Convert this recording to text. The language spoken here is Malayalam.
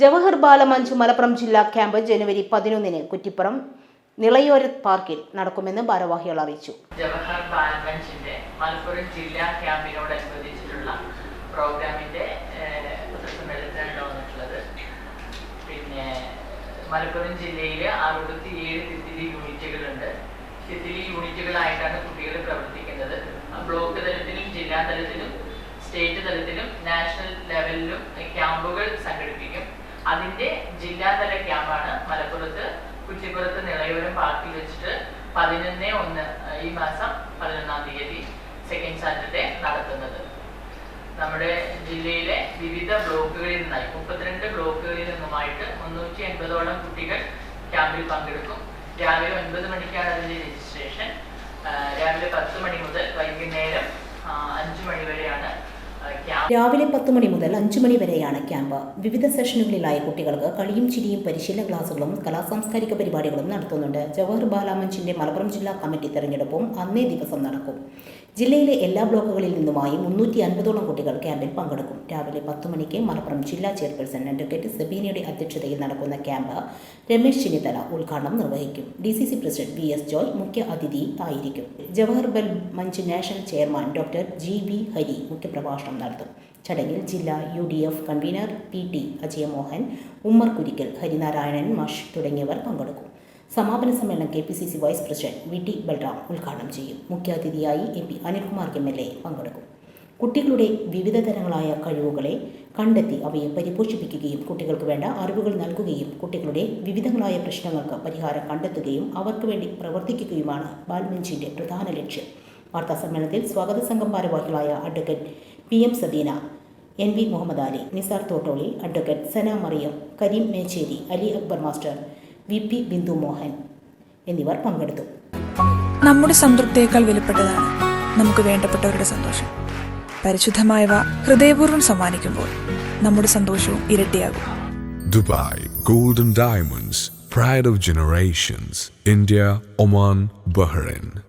ജവഹർ ബാലമഞ്ച് മലപ്പുറം ജില്ലാ ക്യാമ്പ് ജനുവരി പതിനൊന്നിന് കുറ്റിപ്പുറം നിളയോര പാർക്കിൽ നടക്കുമെന്ന് ഭാരവാഹികൾ അറിയിച്ചു. ജവഹർ ബാലമഞ്ചിന്റെ മലപ്പുറം ജില്ലാ ക്യാമ്പിനോടനുബന്ധിച്ചിട്ടുള്ള പ്രോഗ്രാമിന്റെ പിന്നെ മലപ്പുറം ജില്ലയിൽ അറുപത്തിയേഴ് തിത്തിലി യൂണിറ്റുകളുണ്ട്. തിത്തിലി യൂണിറ്റുകളായിട്ടാണ് കുട്ടികൾ പ്രവർത്തിക്കുന്നത്. ബ്ലോക്ക് തലത്തിലും ജില്ലാ തലത്തിലും സ്റ്റേറ്റ് തലത്തിലും നാഷണൽ ലെവലിലും ക്യാമ്പുകൾ സംഘടിപ്പിക്കും. അതിന്റെ ജില്ലാതല ക്യാമ്പാണ് മലപ്പുറത്ത് കുറ്റിപ്പുറത്ത് നിളയോരം പാർക്കിൽ വെച്ചിട്ട് പതിനൊന്ന് ഒന്ന് ഈ മാസം പതിനൊന്നാം തീയതി സെക്കൻഡ് സാറ്റർഡേ നടത്തുന്നത് നമ്മുടെ ജില്ലയിലെ വിവിധ ബ്ലോക്കുകളിൽ നിന്നായി മുപ്പത്തിരണ്ട് ബ്ലോക്കുകളിൽ നിന്നുമായിട്ട് മുന്നൂറ്റി എൺപതോളം കുട്ടികൾ ക്യാമ്പിൽ പങ്കെടുക്കും. രാവിലെ ഒൻപത് മണിക്കാണ് അതിന്റെ രജിസ്ട്രേഷൻ. രാവിലെ പത്ത് മണി മുതൽ വൈകുന്നേരം ആ, അഞ്ച് മണി വരെയാണ് ആ, ക്യാമ്പ് രാവിലെ പത്ത് മണി മുതൽ അഞ്ചു മണി വരെയാണ് ക്യാമ്പ്. വിവിധ സെഷനുകളിലായി കുട്ടികൾക്ക് കളിയും ചിരിയും പരിശീലന ക്ലാസുകളും കലാസാംസ്കാരിക പരിപാടികളും നടത്തുന്നുണ്ട്. ജവഹർ ബാലാമഞ്ചിന്റെ മലപ്പുറം ജില്ലാ കമ്മിറ്റി തെരഞ്ഞെടുപ്പും അന്നേ ദിവസം നടക്കും. ജില്ലയിലെ എല്ലാ ബ്ലോക്കുകളിൽ നിന്നുമായി മുന്നൂറ്റി അൻപതോളം കുട്ടികൾ ക്യാമ്പിൽ പങ്കെടുക്കും. രാവിലെ പത്ത് മണിക്ക് മലപ്പുറം ജില്ലാ ചെയർപേഴ്സൺ അഡ്വക്കേറ്റ് സെബീനയുടെ അധ്യക്ഷതയിൽ നടക്കുന്ന ക്യാമ്പ് രമേശ് ചെന്നിത്തല ഉദ്ഘാടനം നിർവഹിക്കും. D C C president V S Joy മുഖ്യ അതിഥി ആയിരിക്കും. Jawahar Bal Manch national chairman doctor G V Hari മുഖ്യപ്രഭാഷണം നടത്തും. ചടങ്ങിൽ ജില്ലാ U D F convener P T Ajayamohan Ummer Kurikkal Harinarayanan മാഷ് തുടങ്ങിയവർ പങ്കെടുക്കും. സമാപന സമ്മേളനം K P C C vice president V T Balram ഉദ്ഘാടനം ചെയ്യും. മുഖ്യാതിഥിയായി M P Anilkumar M L A പങ്കെടുക്കും. കുട്ടികളുടെ വിവിധ തരങ്ങളായ കഴിവുകളെ കണ്ടെത്തി അവയെ പരിപോഷിപ്പിക്കുകയും കുട്ടികൾക്ക് വേണ്ട അറിവുകൾ നൽകുകയും കുട്ടികളുടെ വിവിധങ്ങളായ പ്രശ്നങ്ങൾക്ക് പരിഹാരം കണ്ടെത്തുകയും അവർക്ക് വേണ്ടി പ്രവർത്തിക്കുകയുമാണ് ബാൽമഞ്ചിന്റെ പ്രധാന ലക്ഷ്യം. വാർത്താ സമ്മേളനത്തിൽ സ്വാഗത സംഘം ഭാരവാഹികളായ advocate P M Sadeena N V Muhammad Ali Nisar Thottoli advocate Sana Mariyam Kareem Mecheri Ali Akbar master V P Bindu Mohan എന്നിവർ പങ്കെടുത്തു. നമ്മുടെ സംതൃപ്തിയേക്കാൾ വിലപ്പെട്ടതാണ് നമുക്ക് വേണ്ടപ്പെട്ടവരുടെ സന്തോഷം. പരിശുദ്ധമായവ ഹൃദയപൂർവം സമ്മാനിക്കുമ്പോൾ നമ്മുടെ സന്തോഷവും ഇരട്ടിയാകും. Dubai golden diamonds pride of generations India Oman Bahrain.